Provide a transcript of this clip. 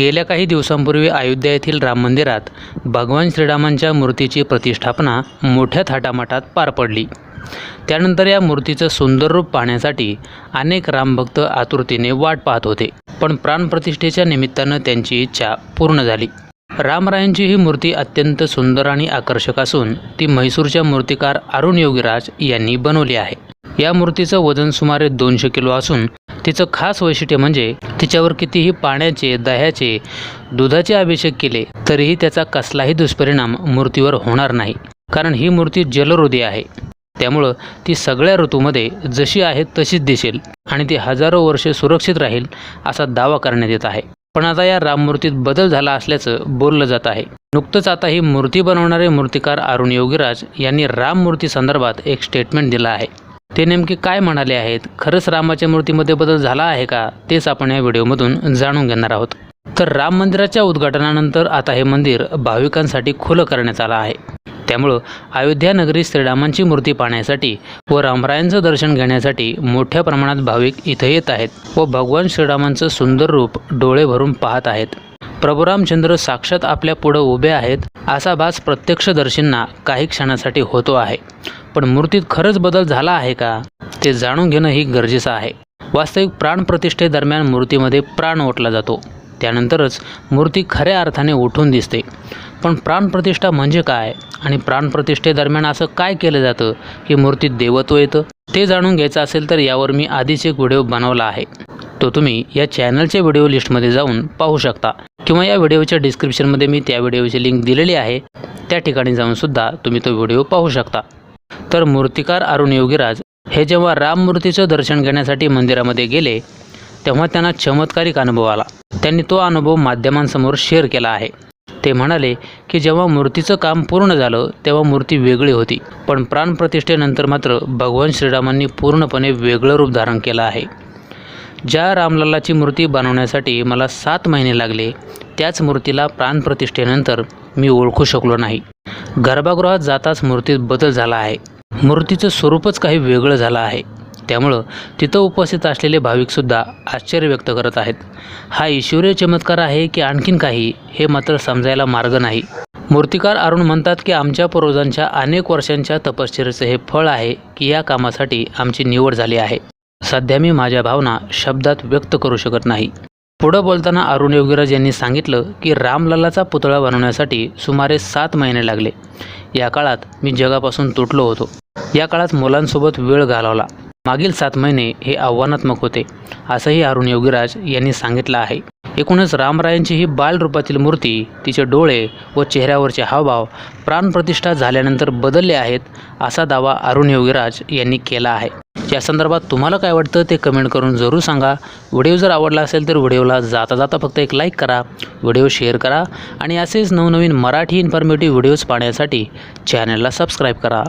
गेल्या काही दिवसांपूर्वी अयोध्या येथील राम मंदिरात भगवान श्रीरामांच्या मूर्तीची प्रतिष्ठापना मोठ्या थाटामाटात पार पडली. त्यानंतर या मूर्तीचं सुंदर रूप पाहण्यासाठी अनेक रामभक्त आतुरतेने वाट पाहत होते पण प्राणप्रतिष्ठेच्या निमित्तानं त्यांची इच्छा पूर्ण झाली. रामरायांची ही मूर्ती अत्यंत सुंदर आणि आकर्षक असून ती म्हैसूरच्या मूर्तिकार अरुण योगीराज यांनी बनवली आहे. या मूर्तीचं वजन सुमारे दोनशे किलो असून तिचं खास वैशिष्ट्य म्हणजे तिच्यावर कितीही पाण्याचे दह्याचे दुधाचे अभिषेक केले तरीही त्याचा कसलाही दुष्परिणाम मूर्तीवर होणार नाही. कारण ही मूर्ती जलहृदय आहे. त्यामुळं ती सगळ्या ऋतूमध्ये जशी आहे तशीच दिसेल आणि ती हजारो वर्षे सुरक्षित राहील असा दावा करण्यात येत आहे. पण आता या राममूर्तीत बदल झाला असल्याचं बोललं जात आहे. नुकतंच आता ही मूर्ती बनवणारे मूर्तिकार अरुण योगीराज यांनी राममूर्ती संदर्भात एक स्टेटमेंट दिलं आहे. ते नेमके काय म्हणाले आहेत? खरंच रामाच्या मूर्तीमध्ये बदल झाला आहे का? तेच आपण या व्हिडिओमधून जाणून घेणार आहोत. तर राम मंदिराच्या उद्घाटनानंतर आता हे मंदिर भाविकांसाठी खुलं करण्यात आलं आहे. त्यामुळं अयोध्या नगरी श्रीरामांची मूर्ती पाहण्यासाठी व रामरायांचं दर्शन घेण्यासाठी मोठ्या प्रमाणात भाविक इथं येत आहेत व भगवान श्रीरामांचं सुंदर रूप डोळे भरून पाहत आहेत. प्रभुरामचंद्र साक्षात आपल्या पुढं उभे आहेत असा भास प्रत्यक्षदर्शींना काही क्षणासाठी होतो आहे. पण मूर्तीत खरंच बदल झाला आहे का ते जाणून घेणं ही गरजेचं आहे. वास्तविक प्राणप्रतिष्ठेदरम्यान मूर्तीमध्ये प्राण ओतला जातो. त्यानंतरच मूर्ती खऱ्या अर्थाने उठून दिसते. पण प्राणप्रतिष्ठा म्हणजे काय आणि प्राणप्रतिष्ठेदरम्यान असं काय केलं जातं की मूर्तीत देवत्व येतं? ते जाणून घ्यायचं असेल तर यावर मी आधीच एक व्हिडिओ बनवला आहे. तो तुम्ही या चॅनलच्या व्हिडिओ लिस्टमध्ये जाऊन पाहू शकता. किंवा या व्हिडिओच्या डिस्क्रिप्शनमध्ये मी त्या व्हिडिओची लिंक दिलेली आहे. त्या ठिकाणी जाऊन सुद्धा तुम्ही तो व्हिडिओ पाहू शकता. तर मूर्तिकार अरुण योगीराज हे जेव्हा राम मूर्तीचं दर्शन घेण्यासाठी मंदिरामध्ये गेले तेव्हा त्यांना चमत्कारिक अनुभव आला. त्यांनी तो अनुभव माध्यमांसमोर शेअर केला आहे. ते म्हणाले की जेव्हा मूर्तीचं काम पूर्ण झालं तेव्हा मूर्ती वेगळी होती. पण प्राणप्रतिष्ठेनंतर मात्र भगवान श्रीरामांनी पूर्णपणे वेगळं रूप धारण केलं आहे. ज्या रामलल्लाची मूर्ती बनवण्यासाठी मला सात महिने लागले त्याच मूर्तीला प्राणप्रतिष्ठेनंतर मी ओळखू शकलो नाही. गर्भागृहात जाताच मूर्तीत बदल झाला आहे. मूर्तीचं स्वरूपच काही वेगळं झालं आहे. त्यामुळं तिथं उपस्थित असलेले भाविकसुद्धा आश्चर्य व्यक्त करत आहेत. हा ईश्वरीय चमत्कार आहे की आणखीन काही हे मात्र समजायला मार्ग नाही. मूर्तिकार अरुण म्हणतात की आमच्या पूर्वजांच्या अनेक वर्षांच्या तपश्चर्याचं हे फळ आहे की या कामासाठी आमची निवड झाली आहे. सध्या मी माझ्या भावना शब्दात व्यक्त करू शकत नाही. पुढं बोलताना अरुण योगीराज यांनी सांगितलं की रामलल्लाचा पुतळा बनवण्यासाठी सुमारे सात महिने लागले. या काळात मी जगापासून तुटलो होतो. या काळात मुलांसोबत वेळ घालवला. मागील सात महिने हे आव्हानात्मक होते असंही अरुण योगीराज यांनी सांगितलं आहे. एकूणच रामरायांची ही बालरूपातील मूर्ती तिचे डोळे व चेहऱ्यावरचे हावभाव प्राणप्रतिष्ठा झाल्यानंतर बदलले आहेत असा दावा अरुण योगीराज यांनी केला आहे. या संदर्भात तुम्हाला काय वाटतं ते कमेंट करून जरूर सांगा. व्हिडिओ जर आवडला असेल तर व्हिडिओला जाता जाता फक्त एक लाईक करा. व्हिडिओ शेअर करा. आणि असेच नवनवीन मराठी इन्फॉर्मेटिव्ह व्हिडिओज पाहण्यासाठी चॅनलला सबस्क्राईब करा.